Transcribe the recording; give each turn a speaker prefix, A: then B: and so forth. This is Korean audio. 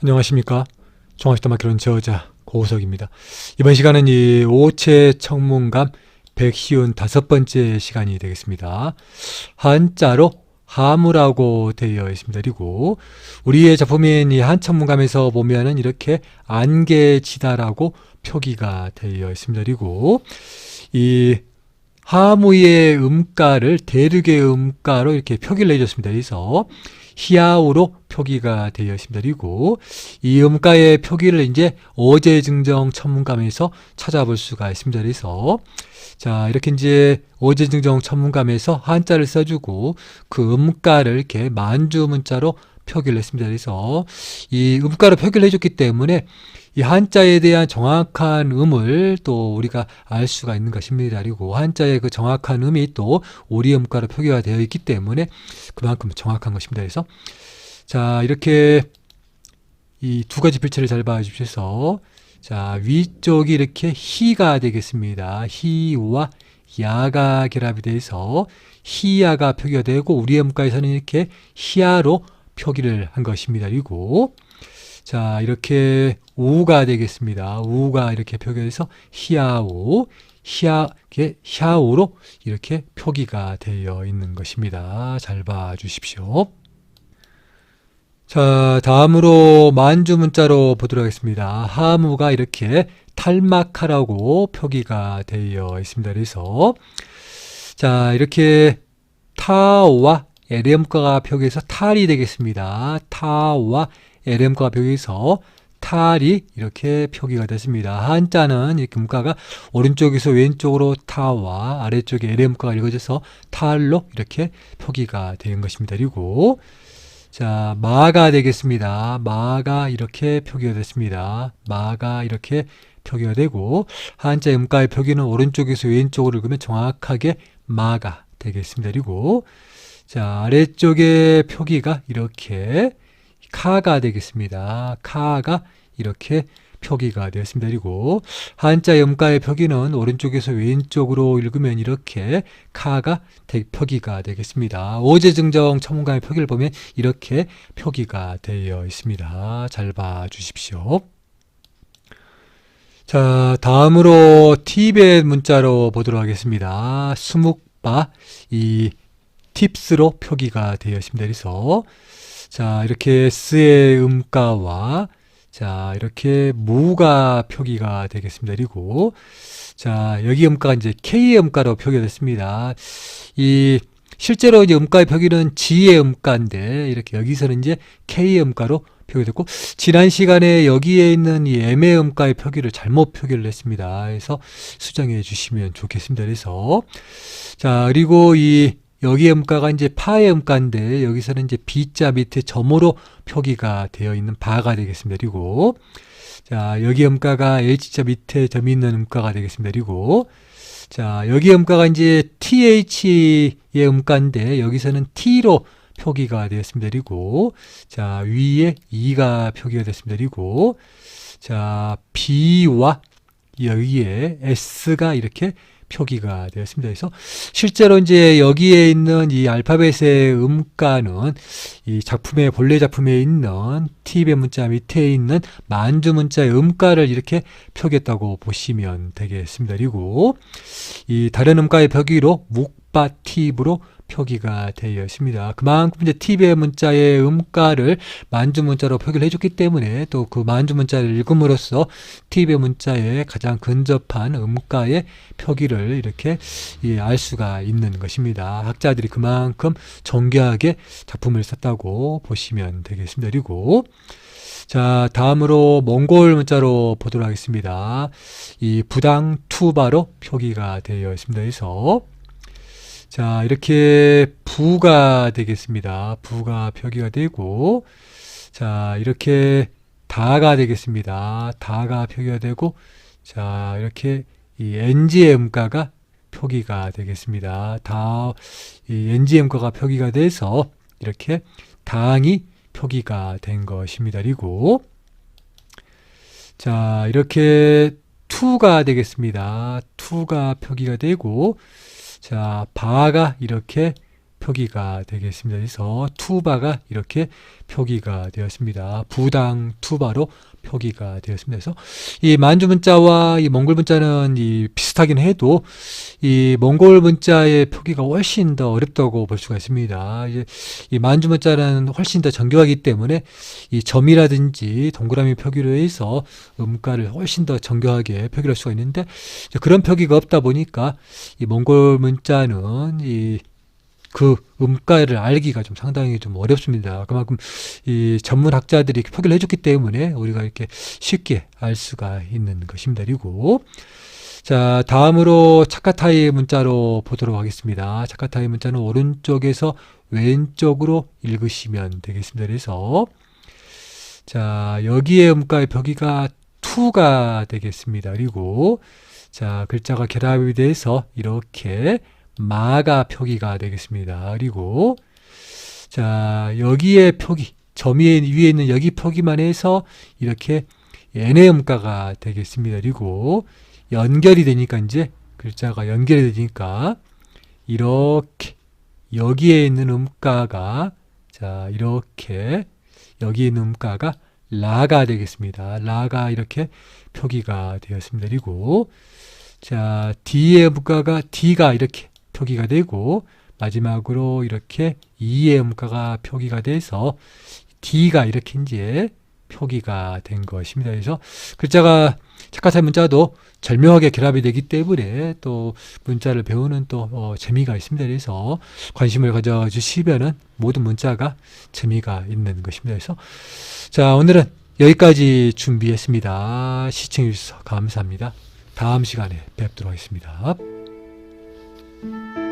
A: 안녕하십니까. 종합시다 마키론 저자 고우석입니다. 이번 시간은 이 오체 청문감 155번째 시간이 되겠습니다. 한자로 하무라고 되어 있습니다. 그리고 우리의 작품인 이 한천문감에서 보면은 이렇게 안개지다라고 표기가 되어 있습니다. 그리고 이 하무의 음가를 대륙의 음가로 이렇게 표기를 해줬습니다. 그래서 히야우로 표기가 되어 있습니다. 그리고 이 음가의 표기를 이제 어제 증정 천문감에서 찾아볼 수가 있습니다. 그래서 자 이렇게 이제 어제 증정 천문감에서 한자를 써주고 그 음가를 이렇게 만주 문자로 표기를 했습니다. 그래서 이 음가로 표기를 해줬기 때문에 이 한자에 대한 정확한 음을 또 우리가 알 수가 있는 것입니다. 그리고 한자의 그 정확한 음이 또 오리음가로 표기가 되어 있기 때문에 그만큼 정확한 것입니다. 그래서 자 이렇게 이 두 가지 필체를 잘 봐주셔서 자 위쪽이 이렇게 히가 되겠습니다. 히와 야가 결합이 돼서 히야가 표기가 되고 우리음가에서는 이렇게 히야로 표기를 한 것입니다. 그리고 자, 이렇게 우가 되겠습니다. 우가 이렇게 표기해서 히야우, 히야, 히야우로 이렇게 표기가 되어 있는 것입니다. 잘 봐 주십시오. 자, 다음으로 만주 문자로 보도록 하겠습니다. 하무가 이렇게 탈막하라고 표기가 되어 있습니다. 그래서 자, 이렇게 타와 에렘가가 표기해서 탈이 되겠습니다. 타와 LM과 벽에서 탈이 이렇게 표기가 됐습니다. 한자는 이렇게 문가가 오른쪽에서 왼쪽으로 타와 아래쪽에 LM가가 읽어져서 탈로 이렇게 표기가 된 것입니다. 그리고 자 마가 되겠습니다. 마가 이렇게 표기가 됐습니다. 마가 이렇게 표기가 되고 한자 음가의 표기는 오른쪽에서 왼쪽으로 읽으면 정확하게 마가 되겠습니다. 그리고 자 아래쪽의 표기가 이렇게 카가 되겠습니다. 카가 이렇게 표기가 되었습니다. 그리고 한자 염가의 표기는 오른쪽에서 왼쪽으로 읽으면 이렇게 카가 표기가 되겠습니다. 오제 증정 첨가의 표기를 보면 이렇게 표기가 되어 있습니다. 잘 봐 주십시오. 자, 다음으로 티벳 문자로 보도록 하겠습니다. 수묵바 이 팁스로 표기가 되어 있습니다. 그래서 자, 이렇게 S의 음가와 자, 이렇게 무가 표기가 되겠습니다. 그리고 자, 여기 음가가 이제 K의 음가로 표기가 됐습니다. 이 실제로 이제 음가의 표기는 G의 음가인데 이렇게 여기서는 이제 K의 음가로 표기됐고 지난 시간에 여기에 있는 이 M의 음가의 표기를 잘못 표기를 했습니다. 그래서 수정해 주시면 좋겠습니다. 그래서 자, 그리고 이 여기 음가가 이제 파의 음가인데 여기서는 이제 B자 밑에 점으로 표기가 되어 있는 바가 되겠습니다. 그리고 자 여기 음가가 H자 밑에 점이 있는 음가가 되겠습니다. 그리고 자 여기 음가가 이제 TH의 음가인데 여기서는 T로 표기가 되었습니다. 그리고 자 위에 2가 표기가 됐습니다. 그리고 자 B와 여기에 S가 이렇게 표기가 되었습니다. 그래서 실제로 이제 여기에 있는 이 알파벳의 음가는 이 작품의 본래 작품에 있는 T입의 문자 밑에 있는 만주 문자의 음가를 이렇게 표기했다고 보시면 되겠습니다. 그리고 이 다른 음가의 표기로 묵바 팁으로 표기가 되어 있습니다. 그만큼 이제 팁의 문자의 음가를 만주 문자로 표기를 해줬기 때문에 또 그 만주 문자를 읽음으로써 팁의 문자에 가장 근접한 음가의 표기를 이렇게 알 수가 있는 것입니다. 학자들이 그만큼 정교하게 작품을 썼다고 보시면 되겠습니다. 그리고 자, 다음으로 몽골 문자로 보도록 하겠습니다. 이 부당 투바로 표기가 되어 있습니다. 그래서 자, 이렇게 부가 되겠습니다. 부가 표기가 되고, 자, 이렇게 다가 되겠습니다. 다가 표기가 되고, 자, 이렇게 이 NG의 음가가 표기가 되겠습니다. 다, 이 NG의 음가가 표기가 돼서 이렇게 당이 표기가 된 것입니다. 그리고, 자, 이렇게 투가 되겠습니다. 투가 표기가 되고, 자, 바가 이렇게 표기가 되겠습니다. 그래서 투바가 이렇게 표기가 되었습니다. 부당 투바로 표기가 되었습니다. 그래서 이 만주 문자와 이 몽골 문자는 이 비슷하긴 해도 이 몽골 문자의 표기가 훨씬 더 어렵다고 볼 수가 있습니다. 이제 이 만주 문자는 훨씬 더 정교하기 때문에 이 점이라든지 동그라미 표기로 해서 음가를 훨씬 더 정교하게 표기할 수가 있는데 그런 표기가 없다 보니까 이 몽골 문자는 이 그 음가를 알기가 좀 상당히 좀 어렵습니다. 그만큼 이 전문 학자들이 표기를 해줬기 때문에 우리가 이렇게 쉽게 알 수가 있는 것입니다. 그리고 자 다음으로 차카타이 문자로 보도록 하겠습니다. 차카타이 문자는 오른쪽에서 왼쪽으로 읽으시면 되겠습니다. 그래서 자 여기에 음가의 표기가 투가 되겠습니다. 그리고 자 글자가 결합이 돼서 이렇게 마가 표기가 되겠습니다. 그리고 자 여기에 표기 점 위에, 위에 있는 여기 표기만 해서 이렇게 n의 음가가 되겠습니다. 그리고 연결이 되니까 이제 글자가 연결이 되니까 이렇게 여기에 있는 음가가 자 이렇게 여기에 있는 음가가 라가 되겠습니다. 라가 이렇게 표기가 되었습니다. 그리고 자 D의 음가가 D가 이렇게 표기가 되고 마지막으로 이렇게 E의 음가가 표기가 돼서 D가 이렇게 이제 표기가 된 것입니다. 그래서 글자가 착가사 문자도 절묘하게 결합이 되기 때문에 또 문자를 배우는 또 어, 재미가 있습니다. 그래서 관심을 가져주시면은 모든 문자가 재미가 있는 것입니다. 그래서 자 오늘은 여기까지 준비했습니다. 시청해 주셔서 감사합니다. 다음 시간에 뵙도록 하겠습니다. Música